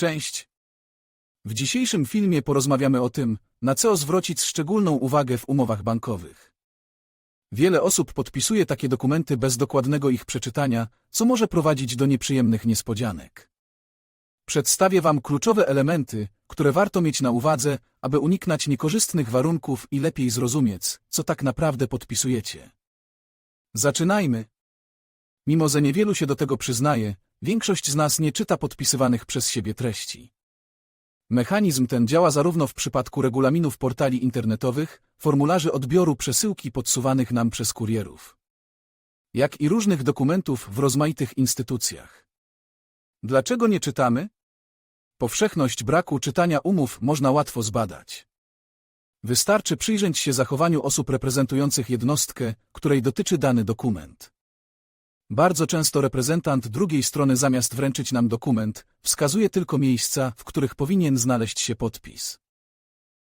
Cześć. W dzisiejszym filmie porozmawiamy o tym, na co zwrócić szczególną uwagę w umowach bankowych. Wiele osób podpisuje takie dokumenty bez dokładnego ich przeczytania, co może prowadzić do nieprzyjemnych niespodzianek. Przedstawię Wam kluczowe elementy, które warto mieć na uwadze, aby uniknąć niekorzystnych warunków i lepiej zrozumieć, co tak naprawdę podpisujecie. Zaczynajmy. Mimo że niewielu się do tego przyznaje, większość z nas nie czyta podpisywanych przez siebie treści. Mechanizm ten działa zarówno w przypadku regulaminów portali internetowych, formularzy odbioru przesyłki podsuwanych nam przez kurierów, jak i różnych dokumentów w rozmaitych instytucjach. Dlaczego nie czytamy? Powszechność braku czytania umów można łatwo zbadać. Wystarczy przyjrzeć się zachowaniu osób reprezentujących jednostkę, której dotyczy dany dokument. Bardzo często reprezentant drugiej strony zamiast wręczyć nam dokument, wskazuje tylko miejsca, w których powinien znaleźć się podpis.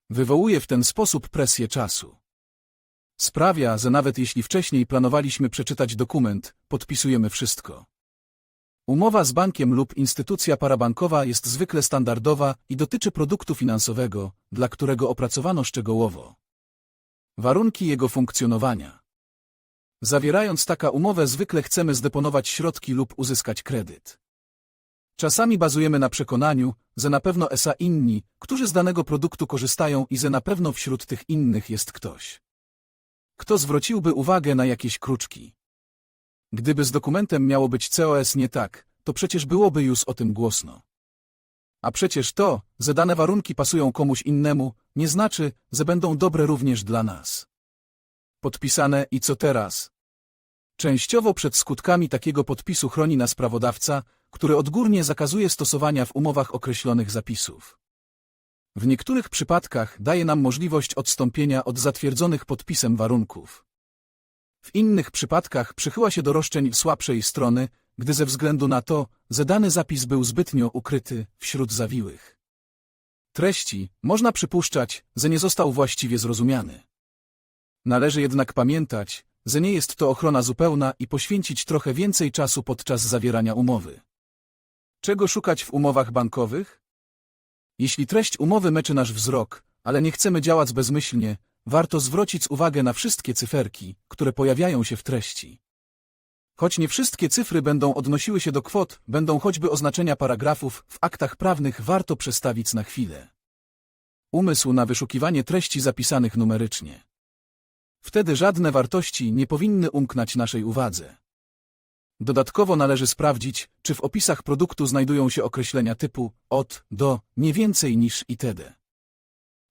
Wywołuje w ten sposób presję czasu. Sprawia, że nawet jeśli wcześniej planowaliśmy przeczytać dokument, podpisujemy wszystko. Umowa z bankiem lub instytucja parabankowa jest zwykle standardowa i dotyczy produktu finansowego, dla którego opracowano szczegółowo warunki jego funkcjonowania. Zawierając taka umowę zwykle chcemy zdeponować środki lub uzyskać kredyt. Czasami bazujemy na przekonaniu, że na pewno ESA inni, którzy z danego produktu korzystają i że na pewno wśród tych innych jest ktoś. Kto zwróciłby uwagę na jakieś kruczki? Gdyby z dokumentem miało być COS nie tak, to przecież byłoby już o tym głośno. A przecież to, że dane warunki pasują komuś innemu, nie znaczy, że będą dobre również dla nas. Podpisane i co teraz? Częściowo przed skutkami takiego podpisu chroni nas prawodawca, który odgórnie zakazuje stosowania w umowach określonych zapisów. W niektórych przypadkach daje nam możliwość odstąpienia od zatwierdzonych podpisem warunków. W innych przypadkach przychyła się do roszczeń słabszej strony, gdy ze względu na to, że dany zapis był zbytnio ukryty wśród zawiłych treści, można przypuszczać, że nie został właściwie zrozumiany. Należy jednak pamiętać, że nie jest to ochrona zupełna i poświęcić trochę więcej czasu podczas zawierania umowy. Czego szukać w umowach bankowych? Jeśli treść umowy meczy nasz wzrok, ale nie chcemy działać bezmyślnie, warto zwrócić uwagę na wszystkie cyferki, które pojawiają się w treści. Choć nie wszystkie cyfry będą odnosiły się do kwot, będą choćby oznaczenia paragrafów, w aktach prawnych warto przestawić na chwilę. Umysł na wyszukiwanie treści zapisanych numerycznie. Wtedy żadne wartości nie powinny umknąć naszej uwadze. Dodatkowo należy sprawdzić, czy w opisach produktu znajdują się określenia typu od, do, nie więcej niż itd.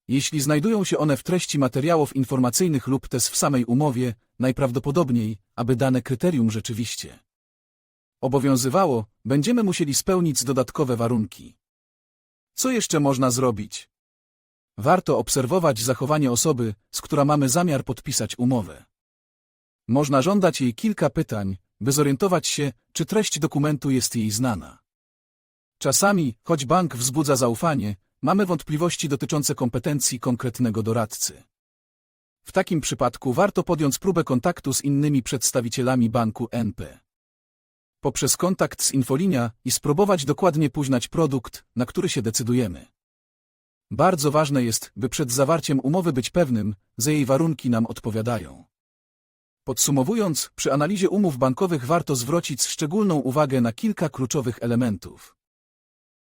Jeśli znajdują się one w treści materiałów informacyjnych lub też w samej umowie, najprawdopodobniej, aby dane kryterium rzeczywiście obowiązywało, będziemy musieli spełnić dodatkowe warunki. Co jeszcze można zrobić? Warto obserwować zachowanie osoby, z która mamy zamiar podpisać umowę. Można żądać jej kilka pytań, by zorientować się, czy treść dokumentu jest jej znana. Czasami, choć bank wzbudza zaufanie, mamy wątpliwości dotyczące kompetencji konkretnego doradcy. W takim przypadku warto podjąć próbę kontaktu z innymi przedstawicielami banku NP. Poprzez kontakt z infolinia i spróbować dokładnie poznać produkt, na który się decydujemy. Bardzo ważne jest, by przed zawarciem umowy być pewnym, że jej warunki nam odpowiadają. Podsumowując, przy analizie umów bankowych warto zwrócić szczególną uwagę na kilka kluczowych elementów.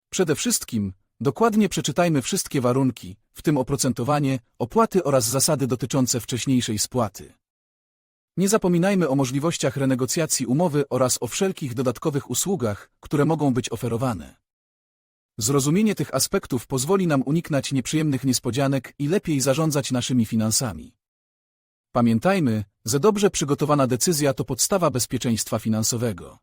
Przede wszystkim, dokładnie przeczytajmy wszystkie warunki, w tym oprocentowanie, opłaty oraz zasady dotyczące wcześniejszej spłaty. Nie zapominajmy o możliwościach renegocjacji umowy oraz o wszelkich dodatkowych usługach, które mogą być oferowane. Zrozumienie tych aspektów pozwoli nam uniknąć nieprzyjemnych niespodzianek i lepiej zarządzać naszymi finansami. Pamiętajmy, że dobrze przygotowana decyzja to podstawa bezpieczeństwa finansowego.